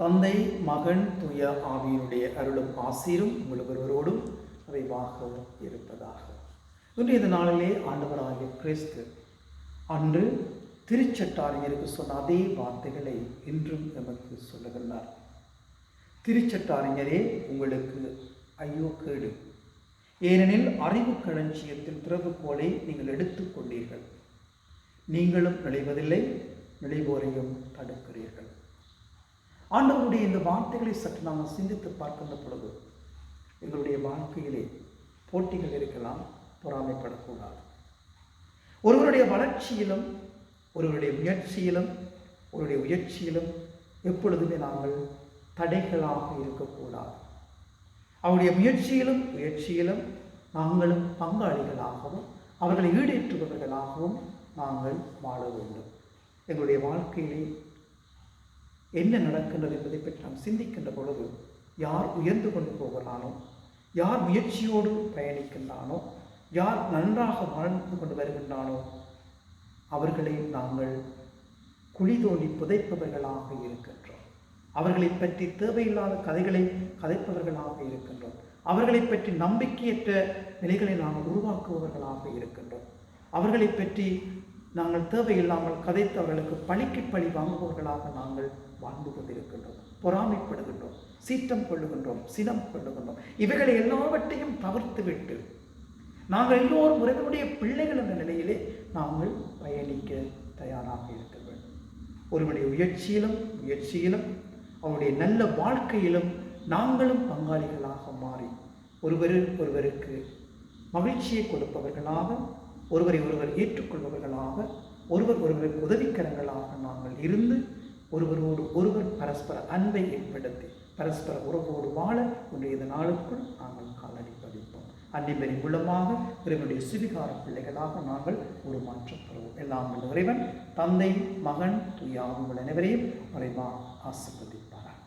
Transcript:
தந்தை மகன் துய ஆவியினுடைய அருளும் ஆசீரும் உங்கள் ஒருவரோடும் விரைவாக இருப்பதாக. இன்றைய நாளிலே ஆண்டவராகிய கிறிஸ்து அன்று திருச்சட்டாரியருக்கு சொன்ன அதே வார்த்தைகளை இன்றும் நமக்கு சொல்லுகின்றார். திருச்சட்டாரியரே உங்களுக்கு ஐயோ கேடு. ஏனெனில் அறிவு களஞ்சியத்தில் திறவுகோலை நீங்கள் எடுத்துக்கொண்டீர்கள். நீங்களும் நுழைவதில்லை நுழைவோரையும் தடுக்கிறீர்கள். ஆண்டவருடைய இந்த வார்த்தைகளை சற்று நாம் சிந்தித்து பார்க்கின்ற பொழுது எங்களுடைய வாழ்க்கையிலே போட்டிகள் இருக்கலாம் பொறாமைப்படக்கூடாது. ஒருவருடைய வளர்ச்சியிலும் ஒருவருடைய முயற்சியிலும் ஒருவருடைய முயற்சியிலும் எப்பொழுதுமே நாங்கள் தடைகளாக இருக்கக்கூடாது. அவருடைய முயற்சியிலும் முயற்சியிலும் நாங்களும் பங்காளிகளாகவும் அவர்களை ஈடேற்றுபவர்களாகவும் நாங்கள் வாழ வேண்டும். எங்களுடைய வாழ்க்கையிலே என்ன நடக்கின்றது என்பதை பற்றி நாம் சிந்திக்கின்ற பொழுது யார் உயர்ந்து கொண்டு போகிறானோ யார் முயற்சியோடு பயணிக்கின்றானோ யார் நன்றாக வாழ்ந்து கொண்டு வருகின்றானோ அவர்களை நாங்கள் குழி தோண்டி புதைப்பவர்களாக இருக்கின்றோம். அவர்களை பற்றி தேவையில்லாத கதைகளை கதைப்பவர்களாக இருக்கின்றோம். அவர்களை பற்றி நம்பிக்கையற்ற நிலைகளை நாம் உருவாக்குபவர்களாக இருக்கின்றோம். அவர்களை பற்றி நாங்கள் தேவையில்லாமல் கதைத்து அவர்களுக்கு பழிக்கு பழி வாங்குபவர்களாக நாங்கள் வாழ்ந்து கொண்டிருக்கின்றோம். பொறாமைப்படுகின்றோம். சீற்றம் கொள்ளுகின்றோம். சினம் கொள்ளுகின்றோம். இவைகளை எல்லாவற்றையும் தவிர்த்துவிட்டு நாங்கள் எல்லோரும் உறவினுடைய பிள்ளைகள் என்ற நிலையிலே நாங்கள் பயணிக்க தயாராக இருக்க வேண்டும் ஒருவனுடைய முயற்சியிலும் முயற்சியிலும் அவனுடைய நல்ல வாழ்க்கையிலும் நாங்களும் பங்காளிகளாக மாறி ஒருவர் ஒருவருக்கு மகிழ்ச்சியை கொடுப்பவர்களாக ஒருவரை ஒருவர் ஏற்றுக்கொள்பவர்களாக ஒருவர் ஒருவருக்கு உதவிக்கரங்களாக நாங்கள் இருந்து ஒருவரோடு ஒருவர் பரஸ்பர அன்பை ஏற்படுத்தி பரஸ்பர உறவோடு வாழ இன்றைய நாளுக்குள் நாங்கள் காலடி பதிப்போம். அன்னிபரின் மூலமாக இறைவனுடைய சுவிகார பிள்ளைகளாக நாங்கள் உருமாற்றப்படுவோம் எல்லாம் இறைவன் தந்தை மகன் துயாவும் அனைவரையும் மறைவா ஆசிர்வதிப்பார்